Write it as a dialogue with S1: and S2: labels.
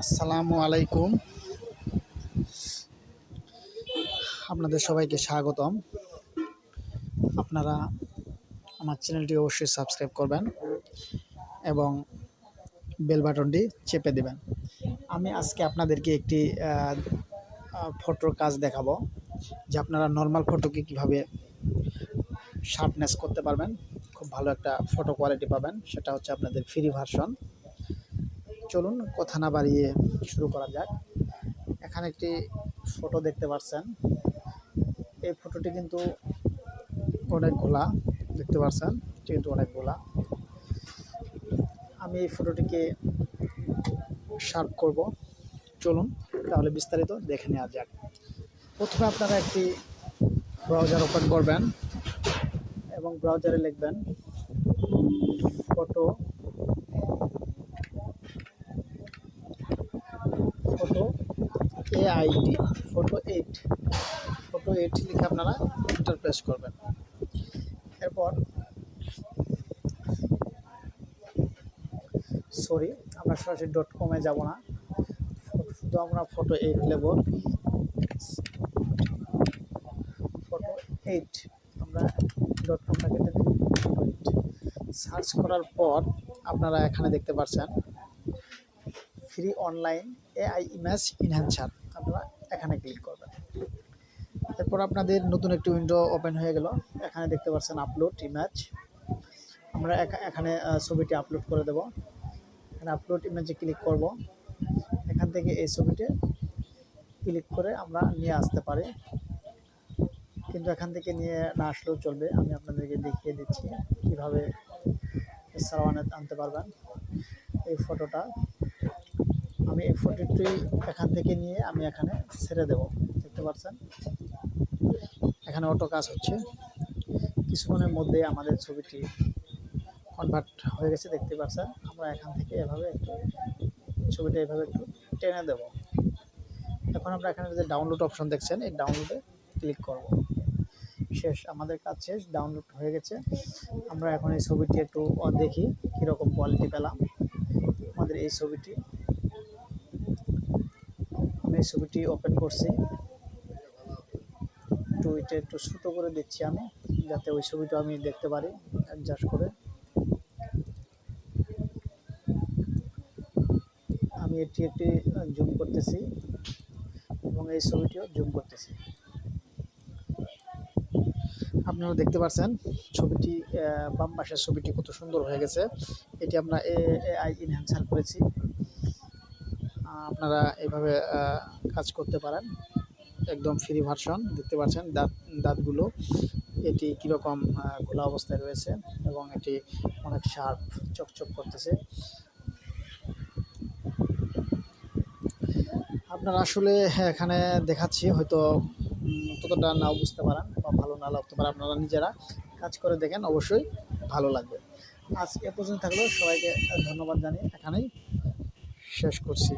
S1: আসসালামু আলাইকুম। আপনাদের সবাইকে স্বাগতম। আপনারা আমার চ্যানেলটি অবশ্যই সাবস্ক্রাইব করবেন এবং বেল বাটনটি চেপে দেবেন। আমি আজকে আপনাদেরকে একটি ফটোর কাজ দেখাবো, যে আপনারা নর্মাল ফটোকে কীভাবে শার্পনেস করতে পারবেন, খুব ভালো একটা ফটো কোয়ালিটি পাবেন, সেটা হচ্ছে আপনাদের ফ্রি ভার্সন চলুন কথা না বাড়িয়ে শুরু করা যাক। এখানে একটি ফটো দেখতে পাচ্ছেন এই ফটোটি কিন্তু অনেক গোলা, দেখতে পাচ্ছেন এটি কিন্তু অনেক গোলা। আমি এই ফটোটিকে শার্প করব। চলুন তাহলে বিস্তারিত দেখে নেওয়া যাক। প্রথমে আপনারা একটি ব্রাউজার ওপেন করবেন এবং ব্রাউজারে লিখবেন photo photo AID photo eight photo eight লিখে আপনারা এন্টার প্রেস করবেন। এরপর সরি আমরা সরাসরি ডট কমে যাব না। শুধু আমরা ফটো এইট নেব ফটো এইট আমরা ডট কমটা কেটে সার্চ করার পর আপনারা এখানে দেখতে পাচ্ছেন free online AI image enhancer আপনারা এখানে ক্লিক করবেন। এরপর আপনাদের নতুন একটি উইন্ডো ওপেন হয়ে গেল। এখানে দেখতে পাচ্ছেন আপলোড ইমেজ আমরা এখা- এখানে ছবিটি আপলোড করে দেব। এখানে আপলোড ইমেজে ক্লিক করব। এখান থেকে এই ছবিটি ক্লিক করে আমরা নিয়ে আসতে পারি। কিন্তু এখান থেকে নিয়ে না আসলেও চলবে। আমি আপনাদেরকে দেখিয়ে দিচ্ছি কীভাবে সারাওয়ানে আনতে পারবেন। এই ফটোটা আমি এই ফটোটি এখান থেকে নিয়ে আমি এখানে ছেড়ে দেব, দেখতে পাচ্ছেন? এখানে অটো কাজ হচ্ছে। কিছুক্ষণের মধ্যে আমাদের ছবিটি কনভার্ট হয়ে গেছে, দেখতে পাচ্ছেন? আমরা এখান থেকে এভাবে একটু ছবিটা এভাবে একটু টেনে দেব। এখন আমরা এখানে যে ডাউনলোড অপশন দেখছেন, এই ডাউনলোডে ক্লিক করব। শেষ, আমাদের কাজ শেষ ডাউনলোড হয়ে গেছে। আমরা এখন এই ছবিটি একটু দেখি কীরকম কোয়ালিটি পেলাম। আমাদের এই ছবিটি আমি ছবিটি ওপেন করছি। একটু এটা একটু ছোটো করে দিচ্ছি আমি, যাতে ওই ছবিটা আমি দেখতে পারি অ্যাডজাস্ট করে। আমি এটি একটি জুম করতেছি এবং এই ছবিটিও জুম করতেছি। আপনারা দেখতে পাচ্ছেন ছবিটি বাম পাশের ছবিটি কত সুন্দর হয়ে গেছে। এটি আমরা এআই ইনহ্যান্সার করেছি। আপনারা এইভাবে আহ, কাজ করতে পারেন। একদম ফ্রি ভার্সন দেখতে পাচ্ছেন দাঁত দাঁতগুলো। এটি কীরকম খোলা অবস্থায় রয়েছে এবং এটি অনেক শার্প চকচক করতেছে। আপনারা আসলে এখানে দেখাচ্ছি হয়তো ততটা নাও বুঝতে পারেন বা ভালো না লাগতে পারে। আপনারা নিজেরা কাজ করে দেখেন অবশ্যই ভালো লাগবে। আজ এ পর্যন্ত থাকলেও সবাইকে ধন্যবাদ জানিয়ে এখানেই শেষ করছি।